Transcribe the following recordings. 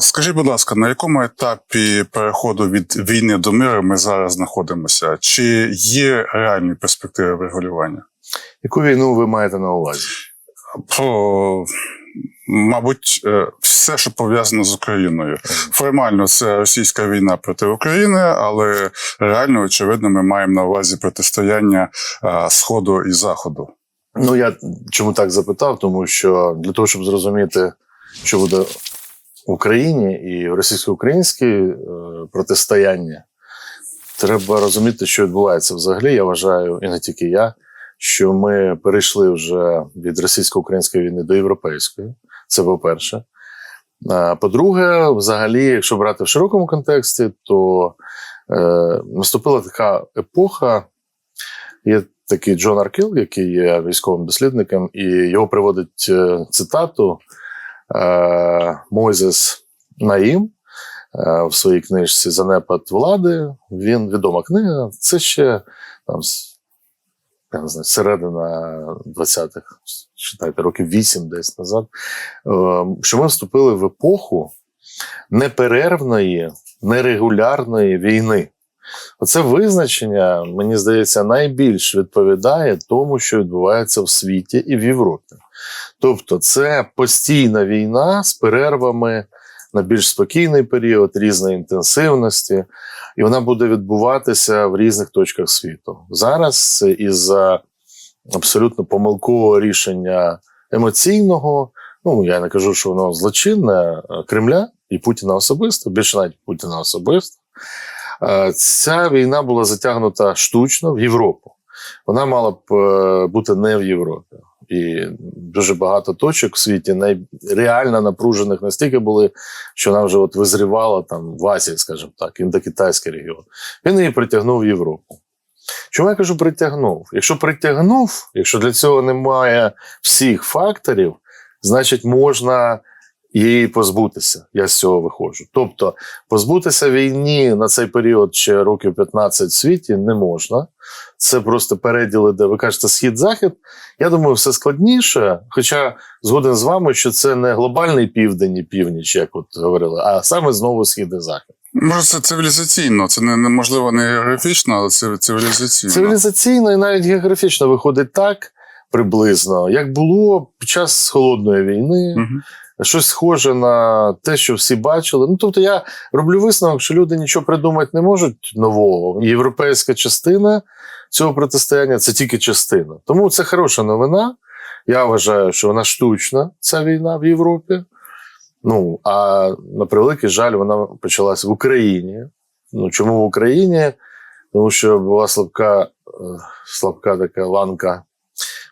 Скажіть, будь ласка, на якому етапі переходу від війни до миру ми зараз знаходимося? Чи є реальні перспективи врегулювання? Яку війну ви маєте на увазі? Про, мабуть, е, все, що пов'язано з Україною. Формально це російська війна проти України, але реально, очевидно, ми маємо на увазі протистояння е, Сходу і Заходу. Ну я чому так запитав? Тому що для того, щоб зрозуміти, що буде в Україні і російсько-українське протистояння, треба розуміти, що відбувається взагалі. Я вважаю, і не тільки я, що ми перейшли вже від російсько-української війни до європейської. Це по-перше. По-друге, взагалі, якщо брати в широкому контексті, то е, наступила така епоха. Є такий Джон Аркіл, який є військовим дослідником, і його приводить е, цитату Мойзес Наїм е, в своїй книжці Занепад влади. Він відома книга. Це ще там, я не знаю, середина 20-х, читайте, років 8 десь назад. Е, що ми вступили в епоху неперервної, нерегулярної війни. Оце визначення, мені здається, найбільш відповідає тому, що відбувається в світі і в Європі. Тобто, це постійна війна з перервами на більш спокійний період, різної інтенсивності, і вона буде відбуватися в різних точках світу. Зараз це із-за абсолютно помилкового рішення емоційного. Ну, я не кажу, що воно злочинне Кремля і Путіна особисто, більше навіть Путіна особисто. Ця війна була затягнута штучно в Європу. Вона мала б е, бути не в Європі. І дуже багато точок в світі най- реально напружених настільки були, що вона вже от визрівала там в Азії, скажімо так, індокитайський регіон. Він її притягнув в Європу. Чому я кажу притягнув? Якщо притягнув, якщо для цього немає всіх факторів, значить можна її позбутися. Я з цього виходжу. Тобто, позбутися війні на цей період ще років 15 в світі не можна. Це просто переділи, де ви кажете, схід-захід. Я думаю, все складніше. Хоча згоден з вами, що це не глобальний південь і північ, як от говорили, а саме знову схід і захід. Може, це цивілізаційно, це не, можливо не географічно, але це цивілізаційно. Цивілізаційно і навіть географічно виходить так приблизно, як було під час холодної війни. Мгм. Щось схоже на те, що всі бачили. Ну тобто, я роблю висновок, що люди нічого придумати не можуть нового. Європейська частина цього протистояння це тільки частина. Тому це хороша новина. Я вважаю, що вона штучна, ця війна в Європі. Ну а на превеликий жаль, вона почалась в Україні. Ну чому в Україні? Тому що була слабка, е, слабка така ланка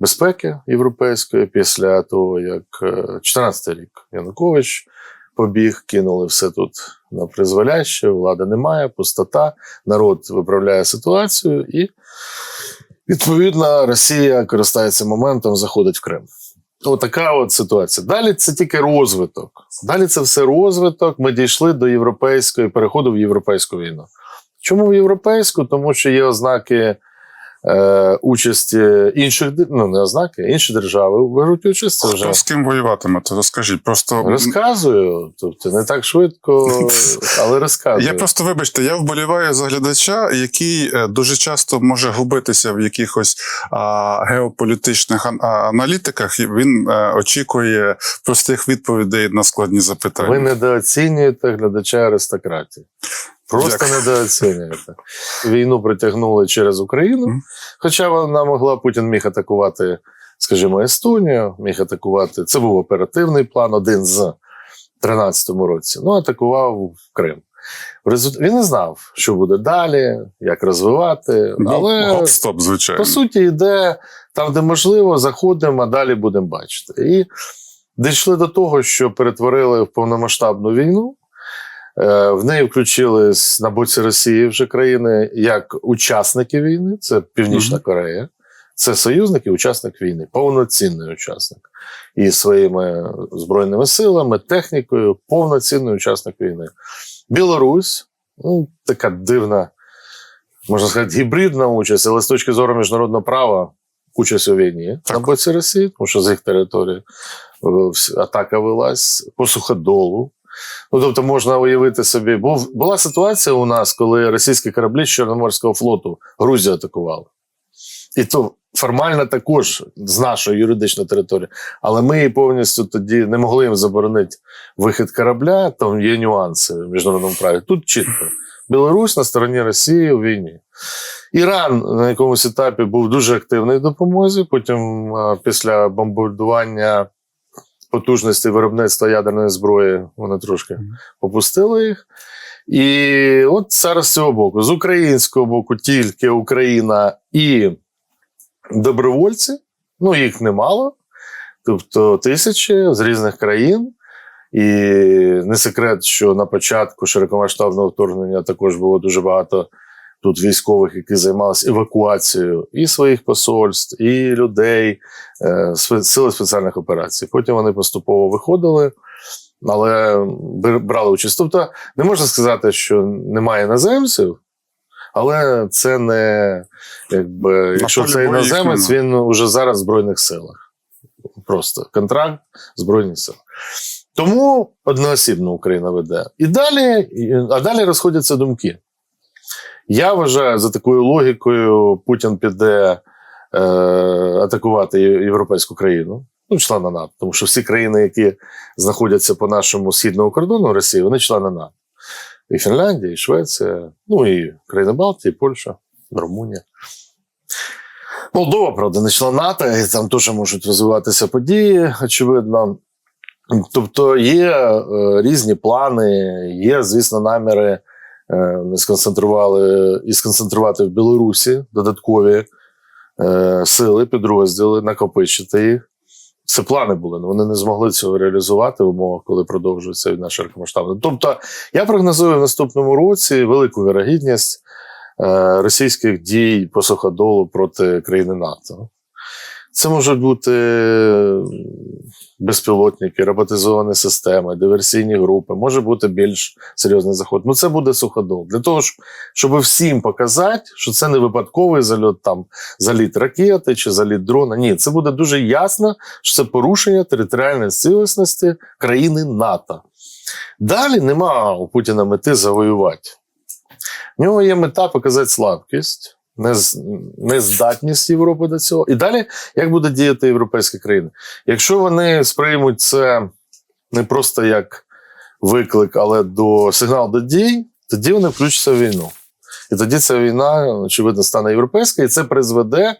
безпеки європейської після того, як 14 рік Янукович побіг, кинули все тут на призволяще, влади немає, пустота, народ виправляє ситуацію, і відповідно Росія користається моментом, заходить в Крим. Отака от ситуація. Далі це тільки розвиток. Далі це все розвиток. Ми дійшли до європейської переходу в європейську війну. Чому в європейську? Тому що є ознаки е, участі інших ну не ознаки, інші держави беруть участь. Це вже з ким воюватиме, то розкажіть. Просто розказую. Тобто не так швидко, але розказую. Я просто, вибачте, я вболіваю за глядача, який е, дуже часто може губитися в якихось а, геополітичних ан- а, аналітиках, і він е, очікує простих відповідей на складні запитання. Ви недооцінюєте глядача аристократії. Просто недооцінюєте. Війну притягнули через Україну. Хоча вона могла, Путін міг атакувати, скажімо, Естонію, міг атакувати. Це був оперативний план, один з 13-му році. Ну, атакував Крим. В Він не знав, що буде далі, як розвивати. Ну, Але Гоп-стоп, звичайно. по суті, йде там, де можливо, заходимо, а далі будемо бачити. І дійшли до того, що перетворили в повномасштабну війну. Е, В неї включились на боці Росії вже країни як учасники війни, це Північна Мгм. Корея, це союзник і учасник війни, повноцінний учасник. І своїми збройними силами, технікою, повноцінний учасник війни. Білорусь, ну, така дивна, можна сказати, гібридна участь, але з точки зору міжнародного права, участь у війні Так. на боці Росії, тому що з їх території е, атака велась по суходолу. Ну, тобто, можна уявити собі, був, була ситуація у нас, коли російські кораблі з Чорноморського флоту Грузію атакували. І то формально також з нашої юридичної території. Але ми повністю тоді не могли їм заборонити вихід корабля, там є нюанси в міжнародному праві. Тут чітко. Білорусь на стороні Росії у війні. Іран на якомусь етапі був дуже активний в допомозі. Потім, після бомбардування потужностей виробництва ядерної зброї, вони трошки попустили їх. І от зараз з цього боку. З українського боку тільки Україна і добровольці, ну їх немало, тобто тисячі з різних країн. І не секрет, що на початку широкомасштабного вторгнення також було дуже багато тут військових, які займалися евакуацією і своїх посольств, і людей, е, сили спеціальних операцій. Потім вони поступово виходили, але брали участь. Тобто не можна сказати, що немає іноземців, але це не якби, якщо це іноземець, він уже зараз в Збройних силах. Просто контракт Збройних сил. Тому одноосібно Україна веде. І далі, а далі розходяться думки. Я вважаю, за такою логікою, Путін піде е, атакувати європейську країну, ну, члена НАТО, тому що всі країни, які знаходяться по нашому східному кордону Росії, вони члени НАТО. І Фінляндія, і Швеція, ну і країни Балтії, і Польща, Румунія. Молдова, правда, не член НАТО, і там теж можуть розвиватися події, очевидно. Тобто є е, різні плани, є, звісно, наміри сконцентрували і сконцентрувати в Білорусі додаткові е, сили, підрозділи, накопичити їх. Це плани були, але вони не змогли цього реалізувати в умовах, коли продовжується війна широкомасштабна. Тобто, я прогнозую в наступному році велику вірогідність е, російських дій по суходолу проти країни НАТО. Це можуть бути безпілотники, роботизовані системи, диверсійні групи, може бути більш серйозний заход. Ну, це буде суходол. Для того, щоб, всім показати, що це не випадковий зальот, там заліт ракети чи заліт дрона. Ні, це буде дуже ясно, що це порушення територіальної цілісності країни НАТО. Далі нема у Путіна мети завоювати. В нього є мета показати слабкість. Нез- Нездатність Європи до цього. І далі, як буде діяти європейські країни? Якщо вони сприймуть це не просто як виклик, але до сигнал до дій, тоді вони включаться в війну. І тоді ця війна, очевидно, стане європейською, і це призведе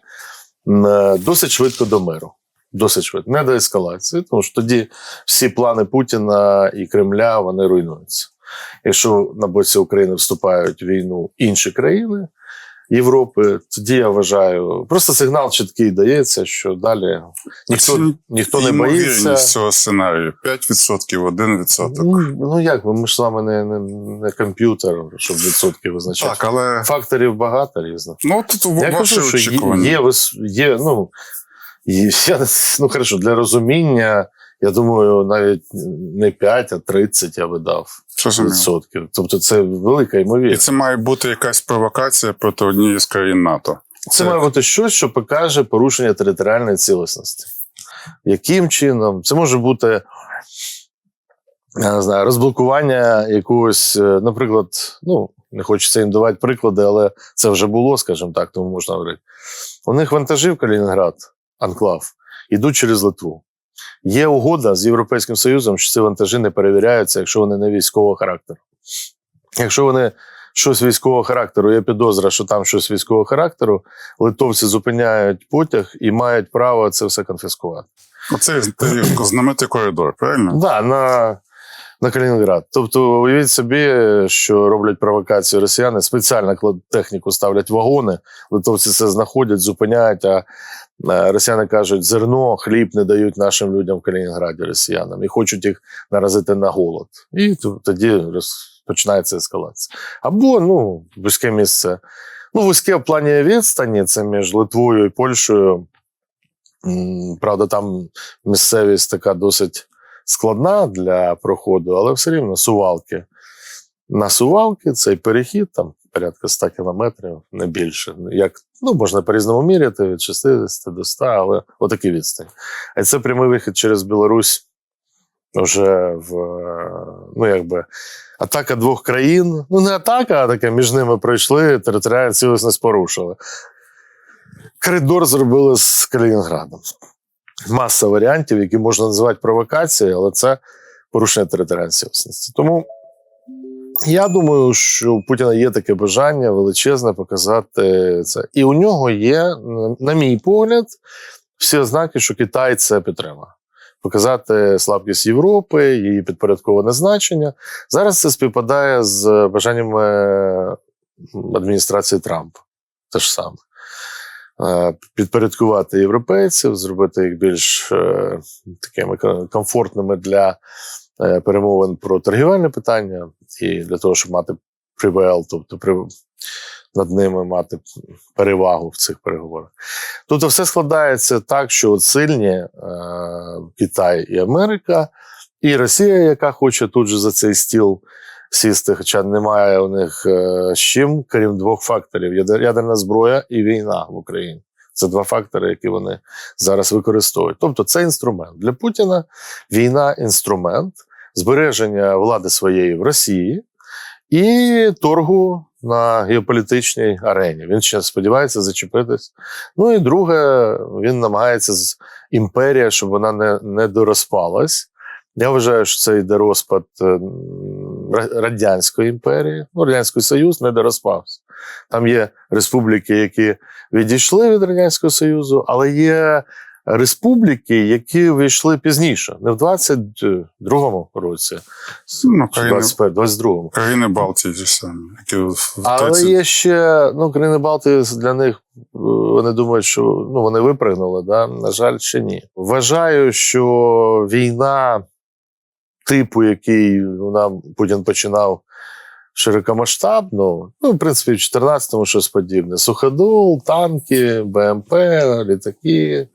е, досить швидко до миру. Досить швидко, не до ескалації, тому що тоді всі плани Путіна і Кремля вони руйнуються. Якщо на боці України вступають в війну інші країни Європи, тоді я вважаю, просто сигнал чіткий дається, що далі ніхто, ніхто не боїться. цього сценарію 5%, 1%. Ну, ну як ми ж з вами не, не, не комп'ютер, щоб відсотки визначати. Так, але Факторів багато різних. ну тут Я кажу, що є, очікування. є, вис- є ну, є, ну, хорошо, для розуміння, я думаю, навіть не 5, а 30 я би дав відсотків. Тобто це велика ймовірність. І це має бути якась провокація проти однієї з країн НАТО. Це має бути щось, що покаже порушення територіальної цілісності. Яким чином? Це може бути я не знаю, розблокування якогось, е, наприклад, ну, не хочеться їм давати приклади, але це вже було, скажімо так, тому можна говорити. У них вантажів Калінінград, Анклав, йдуть через Литву. Є угода з Європейським Союзом, що ці вантажі не перевіряються, якщо вони не військового характеру. Якщо вони щось військового характеру, є підозра, що там щось військового характеру, литовці зупиняють потяг і мають право це все конфіскувати. Оце знаменитий коридор, правильно? Да, на, на Калінінград. Тобто, уявіть собі, що роблять провокацію росіяни, спеціально техніку ставлять вагони, литовці це знаходять, зупиняють, а е, росіяни кажуть, зерно, хліб не дають нашим людям в Калінінграді росіянам і хочуть їх наразити на голод. І тоді починається ескалація. Або ну, вузьке місце. Ну, вузьке в плані відстані, це між Литвою і Польщею. Правда, там місцевість така досить складна для проходу, але все рівно сувалки. На сувалки цей перехід там порядка 100 кілометрів, не більше. Як, ну, можна по-різному міряти від 60 до 100, але отакий відстань. А це прямий вихід через Білорусь вже в, ну якби атака двох країн. Ну, не атака, а таке між ними пройшли, територіальну цілісність порушили. Коридор зробили з Калінінградом. Маса варіантів, які можна називати провокацією, але це порушення територіальної цілісності. Тому я думаю, що у Путіна є таке бажання величезне показати це. І у нього є, на мій погляд, всі ознаки, що Китай це підтримує. Показати слабкість Європи, її підпорядковане значення. Зараз це співпадає з бажаннями адміністрації Трампа. Те ж саме. Е, Підпорядкувати європейців, зробити їх більш е, такими комфортними для е, перемовин про торгівельне питання, і для того, щоб мати привел, тобто при, над ними мати перевагу в цих переговорах. Тобто, все складається так, що от сильні Китай і Америка, і Росія, яка хоче тут же за цей стіл сісти, хоча немає у них е, з чим, крім двох факторів: ядерна зброя і війна в Україні. Це два фактори, які вони зараз використовують. Тобто, це інструмент для Путіна. Війна інструмент збереження влади своєї в Росії і торгу на геополітичній арені. Він ще сподівається зачепитись. Ну і друге, він намагається з імперія, щоб вона не, не дорозпалась. Я вважаю, що це йде розпад Радянської імперії. Ну, Радянський Союз не дорозпався. Там є республіки, які відійшли від Радянського Союзу, але є республіки, які вийшли пізніше, не в 22-му році, Ну, країни, 22-му. країни Балтії ті самі, які в Але є ще ну, країни Балтії для них. е, Вони думають, що ну, вони випригнули. Да? На жаль, ще ні. Вважаю, що війна, типу, який нам Путін починав широкомасштабно, ну, в принципі, в 14-му щось подібне. Суходол, танки, БМП, літаки.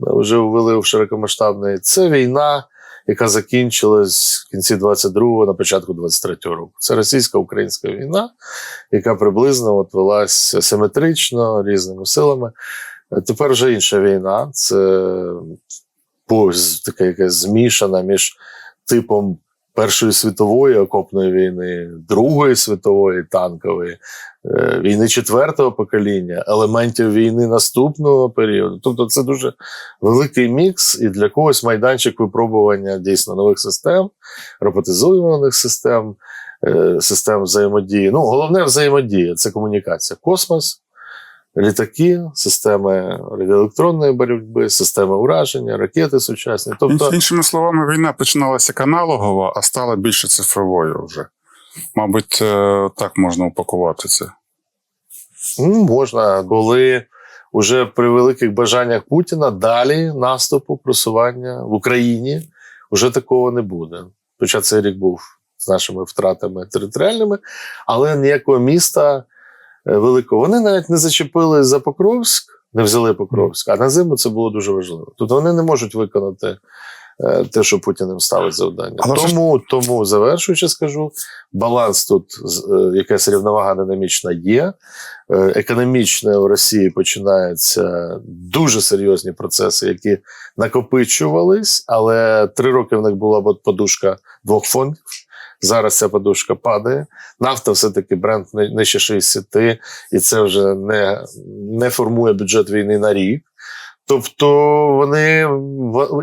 Вже ввели в широкомасштабний. Це війна, яка закінчилась в кінці 22-го, на початку 23-го року. Це російсько-українська війна, яка приблизно от велась симетрично різними силами. Тепер вже інша війна. Це пos- така якась змішана між типом Першої світової окопної війни, Другої світової танкової, е, війни четвертого покоління, елементів війни наступного періоду. Тобто, це дуже великий мікс, і для когось майданчик випробування дійсно нових систем, роботизованих систем, е, систем взаємодії. Ну, головне взаємодія це комунікація. Космос, літаки, системи радіоелектронної боротьби, системи ураження, ракети сучасні. Тобто, Інш- Іншими словами, війна починалася аналогова, а стала більше цифровою вже. Мабуть, е, так можна упакувати це. Ну, можна, коли вже при великих бажаннях Путіна далі наступу просування в Україні вже такого не буде. Хоча цей рік був з нашими втратами територіальними, але ніякого міста великого. Вони навіть не зачепили за Покровськ, не взяли Покровськ, а на зиму це було дуже важливо. Тобто вони не можуть виконати е, те, що Путін їм ставить завдання. Але ж- тому, тому, завершуючи, скажу, баланс тут, е, якась рівновага динамічна є. Е, Економічно в Росії починаються дуже серйозні процеси, які накопичувались, але три роки в них була подушка двох фондів. Зараз ця подушка падає. Нафта все-таки бренд ни- нижче 60, і це вже не, не формує бюджет війни на рік. Тобто вони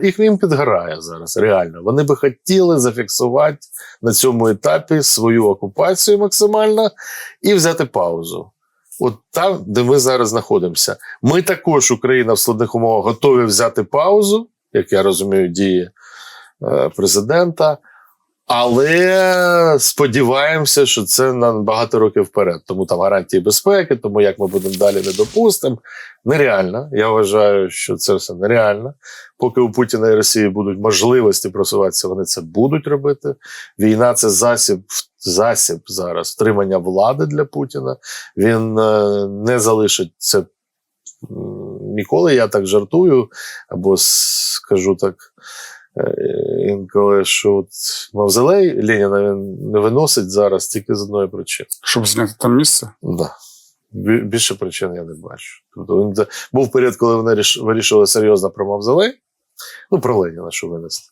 їх їм підгорає зараз. Реально. Вони би хотіли зафіксувати на цьому етапі свою окупацію максимально і взяти паузу. От там, де ми зараз знаходимося. Ми також, Україна в складних умовах, готові взяти паузу, як я розумію, дії е, президента. Але сподіваємося, що це на багато років вперед. Тому там гарантії безпеки, тому як ми будемо далі не допустимо. Нереально. Я вважаю, що це все нереально. Поки у Путіна і Росії будуть можливості просуватися, вони це будуть робити. Війна це засіб, засіб зараз втримання влади для Путіна. Він е, не залишить це ніколи. Я так жартую, або скажу так. Е, Інколи що от мавзолей Леніна він не виносить зараз тільки з одної причини. Щоб зняти там місце. Да. Більше причин я не бачу. Тобто він був період, коли вони ріш- вирішували серйозно про мавзолей, ну про Леніна, що винесли.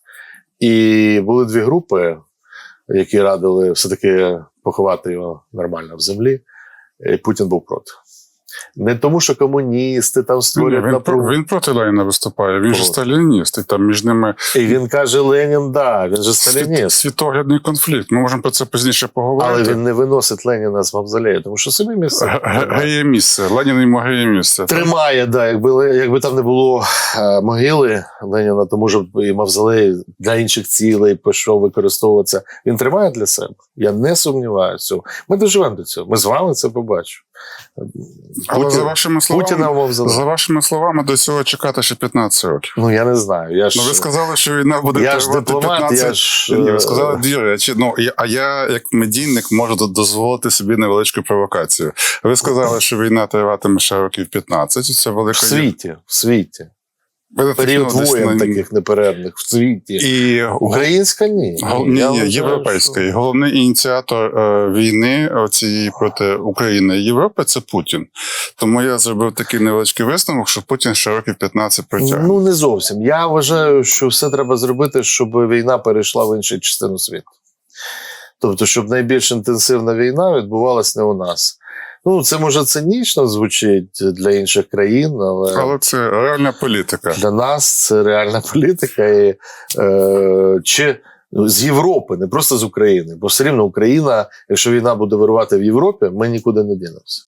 І були дві групи: які радили все-таки поховати його нормально в землі. І Путін був проти. Не тому, що комуністи там створюють він, напругу. він проти Леніна виступає, він же сталініст, і там між ними І він каже: Ленін, да, він же світ, сталініст. світоглядний конфлікт. Ми можемо про це пізніше поговорити. Але він не виносить Леніна з мавзолею, тому що самі місце Г- г- Геє місце. Ленін йому геє місце. тримає, да, якби, якби там не було е, могили Леніна, то може б і мавзолей для інших цілей пішов використовуватися. Він тримає для себе. Я не сумніваюся. в цьому. Ми доживемо до цього. Ми з вами це побачимо. Але Путін- за вашими словами, Путіна в за вашими словами, до цього чекати ще 15 років. Ну я не знаю. Я ж, Ну, ви сказали, що війна буде я ж тривати дипломат, 15 я ж Ні, ви е, сказали дві речі. Ну, я- а я, як медійник, можу до- дозволити собі невеличку провокацію. Ви сказали, що війна триватиме ще років 15, і це в велика світі, в світі. Період воєн таких неперервних в світі. І Українська ні. Гол- Ні, ні, вважаю, європейський. що- Головний ініціатор е, війни цієї проти України і Європи це Путін. Тому я зробив такий невеличкий висновок, що Путін ще років 15 протягне. Ну не зовсім. Я вважаю, що все треба зробити, щоб війна перейшла в іншу частину світу. Тобто, щоб найбільш інтенсивна війна відбувалась не у нас. Ну, це може цинічно звучить для інших країн, але, Але це реальна політика. для нас це реальна політика. І, е, чи з Європи, не просто з України. Бо все рівно Україна, якщо війна буде вирувати в Європі, ми нікуди не дінемося.